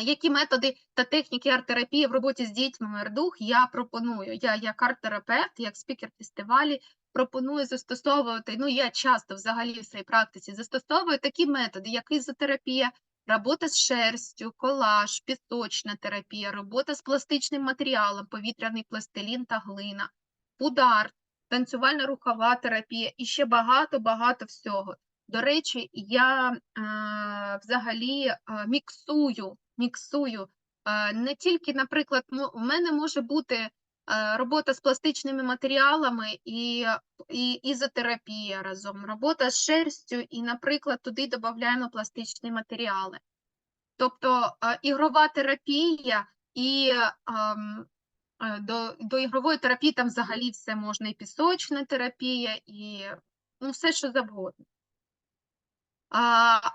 Які методи та техніки арт-терапії в роботі з дітьми РДУХ я пропоную? Я як арт-терапевт, як спікер фестивалі пропоную застосовувати, ну я часто взагалі в своїй практиці застосовую такі методи, як ізотерапія, робота з шерстю, колаж, пісочна терапія, робота з пластичним матеріалом, повітряний пластилін та глина, удар, танцювальна рухова терапія і ще багато-багато всього. До речі, я е, взагалі е, міксую, міксую не тільки, наприклад, мо- у мене може бути робота з пластичними матеріалами і, і ізотерапія разом, робота з шерстю, і, наприклад, туди додаємо пластичні матеріали. Тобто ігрова терапія і до, до ігрової терапії там взагалі все можна, і пісочна терапія, і ну, все, що завгодно.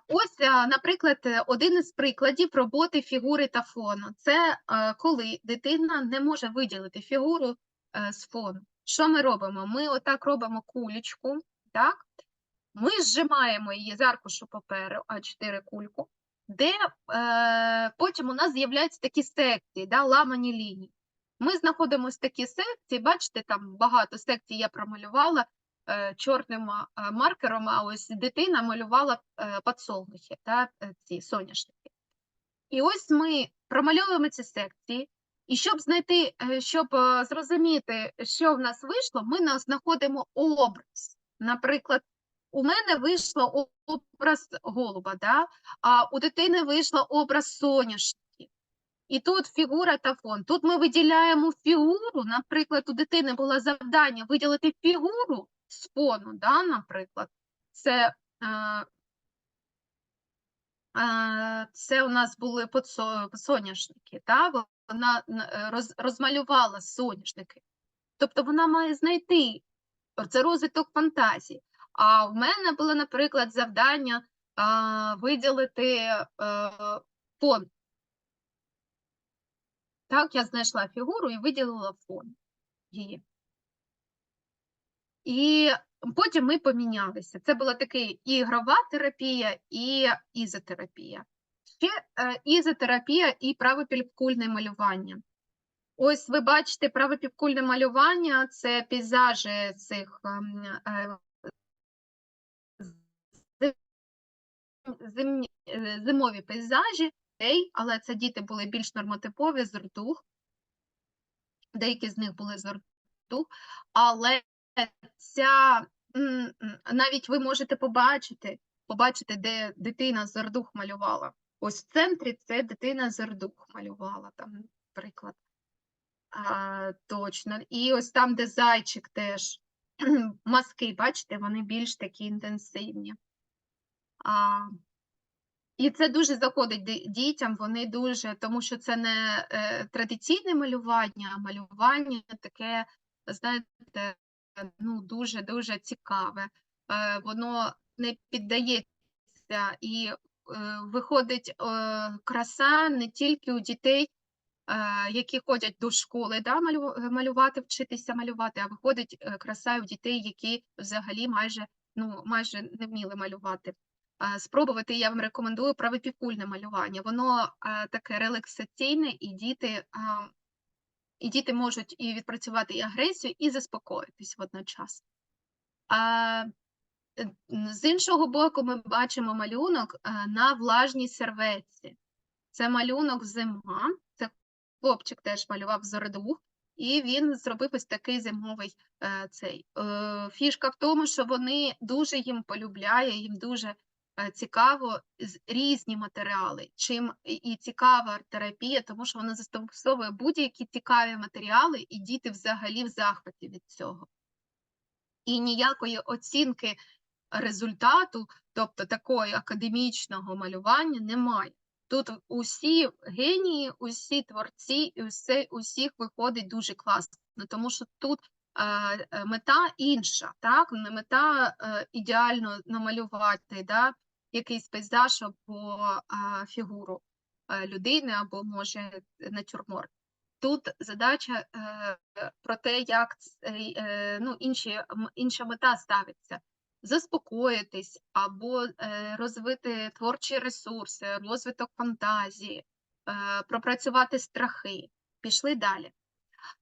Ось, наприклад, е, один із прикладів роботи фігури та фону. Це е, коли дитина не може виділити фігуру е, з фону. Що ми робимо? Ми отак робимо кулечку, так? Ми зжимаємо її з аркушу паперу, А4 кульку, де е, потім у нас з'являються такі секції, да, ламані лінії. Ми знаходимо ось такі секції, бачите, там багато секцій я промалювала е, чорним а, а, маркером, а ось дитина малювала е, подсолнухи, та, е, ці соняшники. І ось ми промальовуємо ці секції, і щоб знайти, е, щоб е, зрозуміти, що в нас вийшло, ми знаходимо образ. Наприклад, у мене вийшло образ голуба, да? а у дитини вийшло образ соняшників. І тут фігура та фон. Тут ми виділяємо фігуру. Наприклад, у дитини було завдання виділити фігуру з фону, да, наприклад. Це, е, е, це у нас були соняшники. Да? Вона е, роз, розмалювала соняшники. Тобто вона має знайти це розвиток фантазії. А в мене було, наприклад, завдання а, виділити е, фон. Так, я знайшла фігуру і виділила фон її. І потім ми помінялися. Це була така ігрова терапія, і ізотерапія. Ще е, ізотерапія і правопівкульне малювання. Ось ви бачите правопівкульне малювання це пейзажі цих ем, е, зим- зимові пейзажі, але це діти були більш нормотипові з ртух. Деякі з них були з ртух, але ця навіть ви можете побачити, побачити, де дитина з рдух малювала. Ось в центрі це дитина з рдух малювала, там, наприклад. А, точно. І ось там, де зайчик теж маски, бачите, вони більш такі інтенсивні. А, і це дуже заходить дітям, вони дуже, тому що це не е, традиційне малювання, а малювання таке, знаєте, ну, дуже-дуже цікаве. Е, воно не піддається і е, виходить е, краса не тільки у дітей, е, які ходять до школи, да, малю- е, малювати, вчитися малювати, а виходить е, краса у дітей, які взагалі майже, ну, майже не вміли малювати. Е, Спробувати я вам рекомендую правопівкульне малювання. Воно е, таке релаксаційне, і діти, і діти можуть і відпрацювати і агресію, і заспокоїтись водночас. А, е, з іншого боку, ми бачимо малюнок е, на влажній серветці. Це малюнок зима. Це хлопчик теж малював зородух, і він зробив ось такий зимовий е, цей. Фішка в тому, що вони дуже їм полюбляє, їм дуже цікаво різні матеріали. Чим і- цікава арт-терапія, тому що вона застосовує будь-які цікаві матеріали, і діти взагалі в захваті від цього. І ніякої оцінки результату, тобто такої академічного малювання, немає. Тут усі генії, усі творці, і усе, усіх виходить дуже класно, тому що тут е, е, мета інша, так? Мета е, ідеально намалювати да? Якийсь пейзаж або е, фігуру е, людини, або може натюрморт. Тут задача е, про те, як цей, е, ну, інші, інша мета ставиться заспокоїтись або е, розвити творчі ресурси, розвиток фантазії, е, пропрацювати страхи. Пішли далі.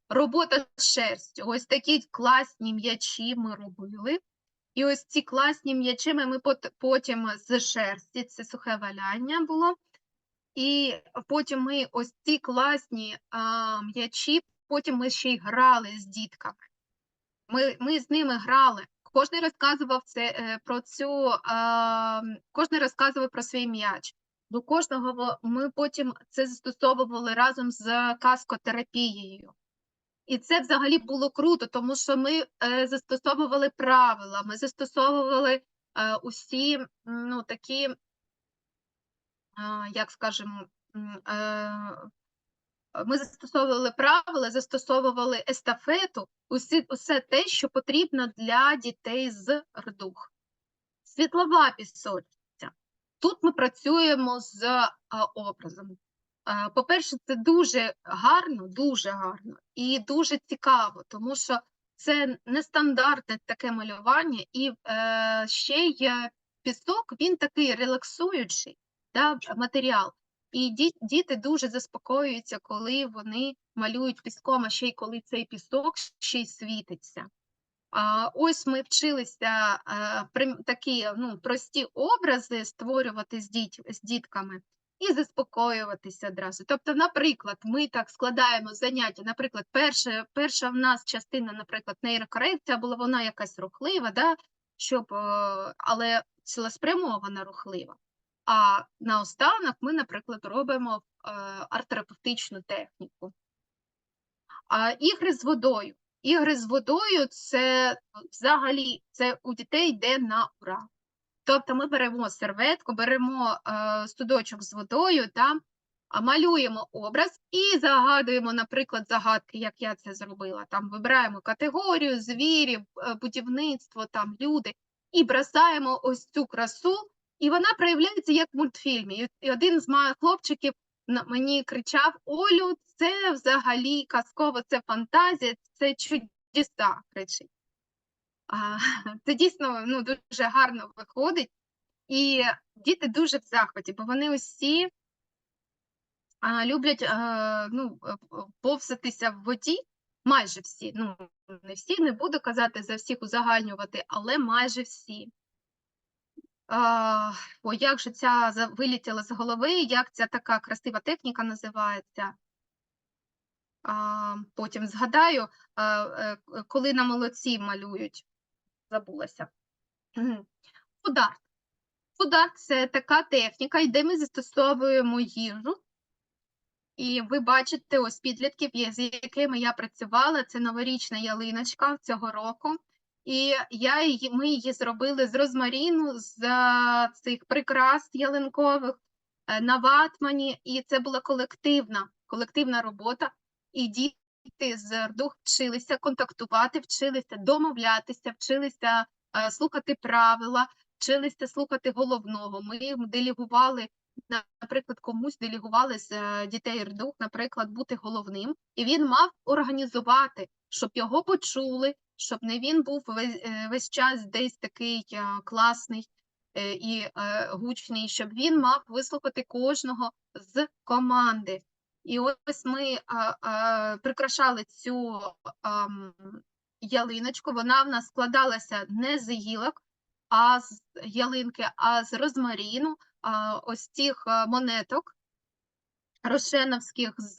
Робота з шерстю. Ось такі класні м'ячі ми робили. І ось ці класні м'ячі ми потім з шерсті, це сухе валяння було. І потім ми ось ці класні м'ячі, потім ми ще й грали з дітками. Ми, ми з ними грали. Кожен розказував це е, про цю, а, кожен розказував про свій м'яч. До кожного ми потім це застосовували разом з каскотерапією. І це взагалі було круто, тому що ми е, застосовували правила, ми застосовували е, усі ну, такі, а, як скажемо, е, ми застосовували правила, застосовували естафету, усі, усе те, що потрібно для дітей з РДУХ. Світлова пісочниця. Тут ми працюємо з а, образом. А, По-перше, це дуже гарно, дуже гарно і дуже цікаво, тому що це нестандартне таке малювання, і е, ще е, пісок, він такий релаксуючий да, матеріал. І ді- діти дуже заспокоюються, коли вони малюють піском, а ще й коли цей пісок ще й світиться. А, ось ми вчилися а, прим- такі ну, прості образи створювати з, діть, з дітками і заспокоюватися одразу. Тобто, наприклад, ми так складаємо заняття. Наприклад, перша, перша в нас частина, наприклад, нейрокорекція була вона якась рухлива, да? щоб, е, але цілеспрямована рухлива. А наостанок ми, наприклад, робимо е, арт-терапевтичну техніку. А ігри з водою. Ігри з водою це взагалі це у дітей йде на ура. Тобто ми беремо серветку, беремо е, судочок з водою, та, малюємо образ і загадуємо, наприклад, загадки, як я це зробила. Там вибираємо категорію, звірі, е, будівництво, там люди, і бросаємо ось цю красу, і вона проявляється як в мультфільмі. І- один з моїх хлопчиків мені кричав: Олю, це взагалі казково, це фантазія, це чудеса, кричить. Це дійсно ну, дуже гарно виходить. І діти дуже в захваті, бо вони усі люблять а, ну, е, повзатися в воді, майже всі. Ну, не всі, не буду казати за всіх узагальнювати, але майже всі. О, як же ця вилетіла з голови, як ця така красива техніка називається? Потім згадаю, е, коли на молодці малюють, забулася. Фударт. Фударт – це така техніка, де ми застосовуємо їжу. І ви бачите ось підлітків, з якими я працювала. Це новорічна ялиночка цього року. І я її, ми її зробили з розмаріну, з цих прикрас ялинкових е, на ватмані. І це була колективна, колективна робота. І діти з РДУХ вчилися контактувати, вчилися домовлятися, вчилися е, слухати правила, вчилися слухати головного. Ми їм делегували на- наприклад, комусь делегували з е, дітей РДУХ, наприклад, бути головним, і він мав організувати, щоб його почули, щоб не він був весь, е, весь час десь такий е, класний е, і е, гучний, щоб він мав вислухати кожного з команди. І ось ми а, а, прикрашали цю ам, ялиночку. Вона в нас складалася не з гілок, а з ялинки, а з розмаріну, а, ось цих монеток рошеновських з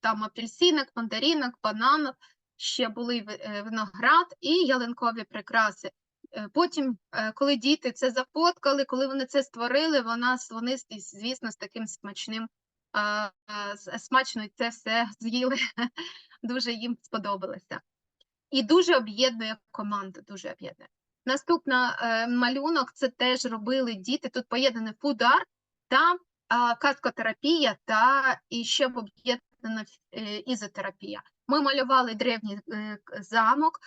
там апельсинок, мандаринок, бананок, ще були е, виноград і ялинкові прикраси. Е, Потім, е, коли діти це зафоткали, коли вони це створили, вона, вони, звісно, з таким смачним, а, а, смачно це все з'їли. Дуже їм сподобалося. І дуже об'єднує команду, дуже об'єднує. Наступна е, малюнок це теж робили діти. Тут поєднаний фудар та а, каскотерапія, та і ще об'єднана е, ізотерапія. Ми малювали древній е, замок,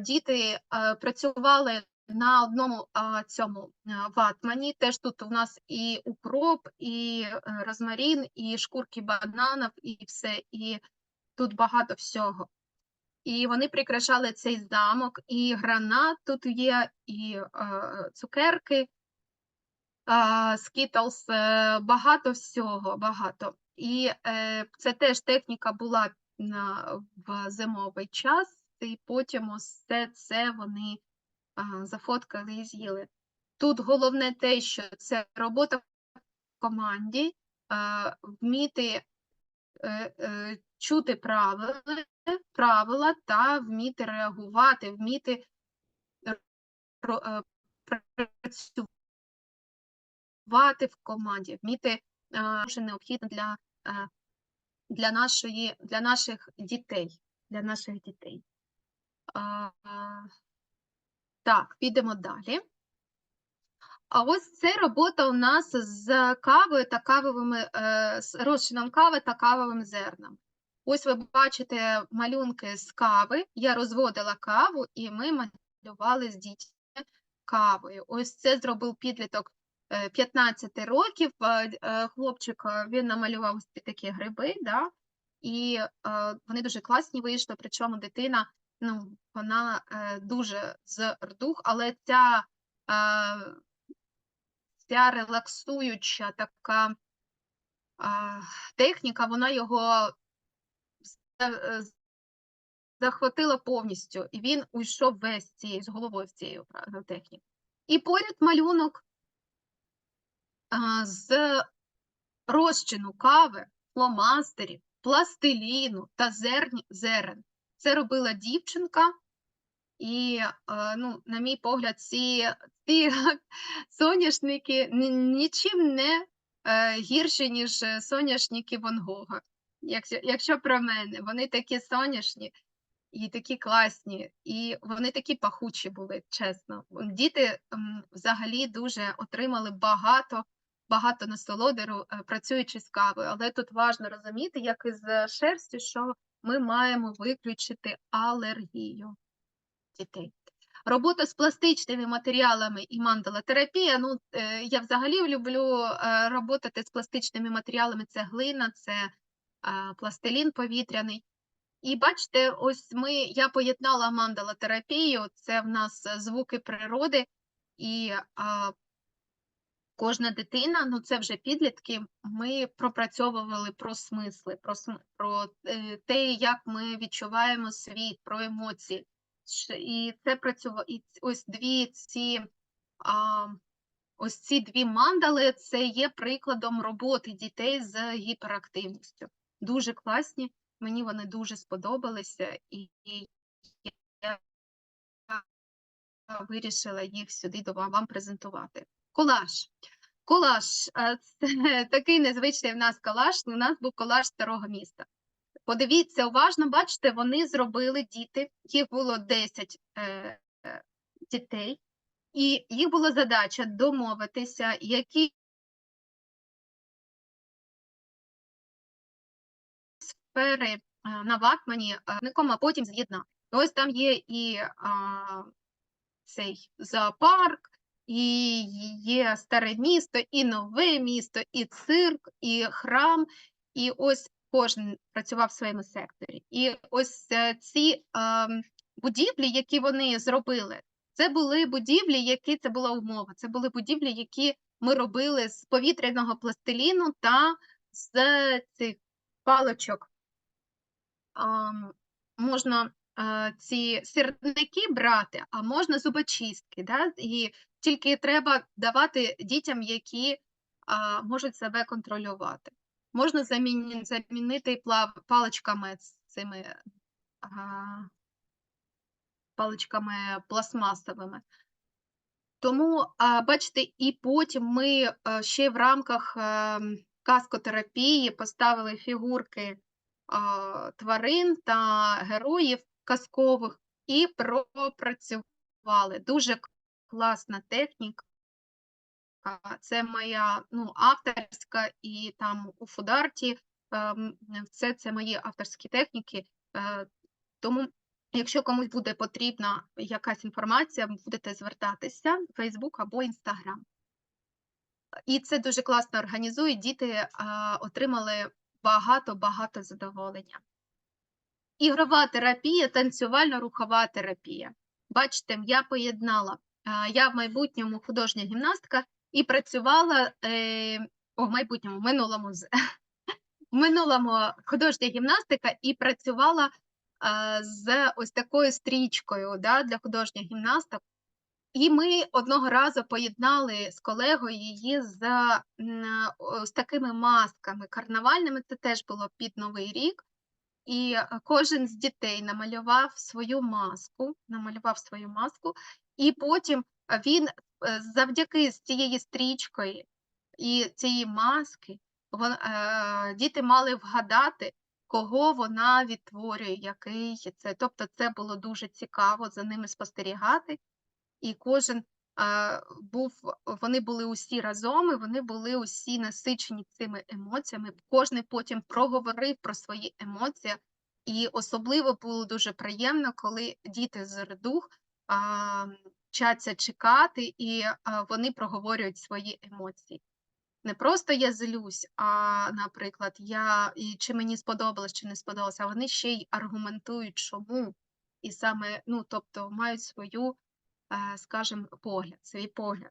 діти е, працювали на одному а, цьому а, ватмані. Теж тут у нас і укроп, і е, розмарин, і шкурки бананів, і все. І тут багато всього. І вони прикрашали цей замок, і гранат тут є, і е, цукерки. а, Skittles, е, багато всього, багато. І е, це теж техніка була на, в зимовий час, і потім все це вони зафоткали і з'їли. Тут головне те, що це робота в команді, вміти е, е, чути правила, правила та вміти реагувати, вміти е, працювати в команді, вміти дуже необхідно для, для, нашої, для наших дітей. Для наших дітей. Так, підемо далі. А ось це робота у нас з кавою та кавовими е, з розчином кави та кавовим зерном. Ось ви бачите малюнки з кави. Я розводила каву, і ми малювали з дітьми кавою. Ось це зробив підліток е, 15 років. е, е, Хлопчик е, він намалював такі гриби, да? і е, вони дуже класні вийшли. Причому дитина, ну, вона е, дуже з рдух, але ця. Е, ця релаксуюча така а, техніка, вона його е, захватила повністю, і він уйшов весь цією з головою в цією техніку. І поряд малюнок а, з розчину кави, фломастерів, пластиліну та зерні, зерен. Це робила дівчинка, і, е, ну, на мій погляд, ці, ці соняшники нічим не е, гірші, ніж е, соняшники Ван Гога. Якщо, якщо про мене, вони такі соняшні і такі класні, і вони такі пахучі були, чесно. Діти взагалі дуже отримали багато, багато насолодеру, працюючи з кавою. Але тут важливо розуміти, як із шерстю, що ми маємо виключити алергію дітей. Робота з пластичними матеріалами і мандалотерапія. Ну, е, я взагалі люблю е, роботати з пластичними матеріалами. Це глина, це е, пластилін повітряний. І бачите, ось ми, я поєднала мандалотерапію, це в нас звуки природи, і кожна дитина, ну це вже підлітки, ми пропрацьовували про смисли, про, про е, те, як ми відчуваємо світ, про емоції. І це працювало, і ось дві ці, а, ось ці дві мандали, це є прикладом роботи дітей з гіперактивністю. Дуже класні, мені вони дуже сподобалися, і, я вирішила їх сюди до вам презентувати. Колаж. Колаж це такий незвичний в нас колаж. У нас був колаж старого міста. Подивіться уважно, бачите, вони зробили діти, їх було 10 е, е, дітей, і їх була задача домовитися, які сфери е, на ватмані е, а потім з'єднати. Ось там є і а, цей зоопарк, і є старе місто, і нове місто, і цирк, і храм. І ось кожен працював в своєму секторі. І ось е, ці будівлі, які вони зробили, це були будівлі, які це була умова. Це були будівлі, які ми робили з повітряного пластиліну та з цих паличок. Можна е, ці сірники брати, а можна зубочистки. Да? І тільки треба давати дітям, які а, можуть себе контролювати. Можна замінити плав, паличками цими а, паличками пластмасовими. Тому, а, бачите, і потім ми а, ще в рамках ем, каскотерапії поставили фігурки а, тварин та героїв казкових і пропрацювали. Дуже класна техніка. Це моя ну, авторська, і там у Фударті ем, це, це мої авторські техніки. Е, Тому, якщо комусь буде потрібна якась інформація, будете звертатися в Facebook або Instagram. І це дуже класно організує. Діти отримали багато-багато задоволення. Ігрова терапія, танцювально-рухова терапія. Бачите, я поєднала. А, Я в майбутньому художня гімнастка, і працювала е, о, в майбутньому, в минулому в минулому художня гімнастика і працювала е, з ось такою стрічкою да, для художніх гімнасток. І ми одного разу поєднали з колегою її з, з такими масками карнавальними. Це теж було під Новий рік. І е, кожен з дітей намалював свою маску, намалював свою маску, і потім він е, завдяки з цією стрічкою і цієї маски е, діти мали вгадати, кого вона відтворює, який це. Тобто це було дуже цікаво за ними спостерігати. І кожен е, був, вони були усі разом, і вони були усі насичені цими емоціями. Кожен потім проговорив про свої емоції, і особливо було дуже приємно, коли діти з РДУХ вчаться чекати, і вони проговорюють свої емоції. Не просто я злюсь, а, наприклад, я і чи мені сподобалось, чи не сподобалось, а вони ще й аргументують, чому. І саме, ну, тобто, мають свою, е, скажімо, погляд, свій погляд.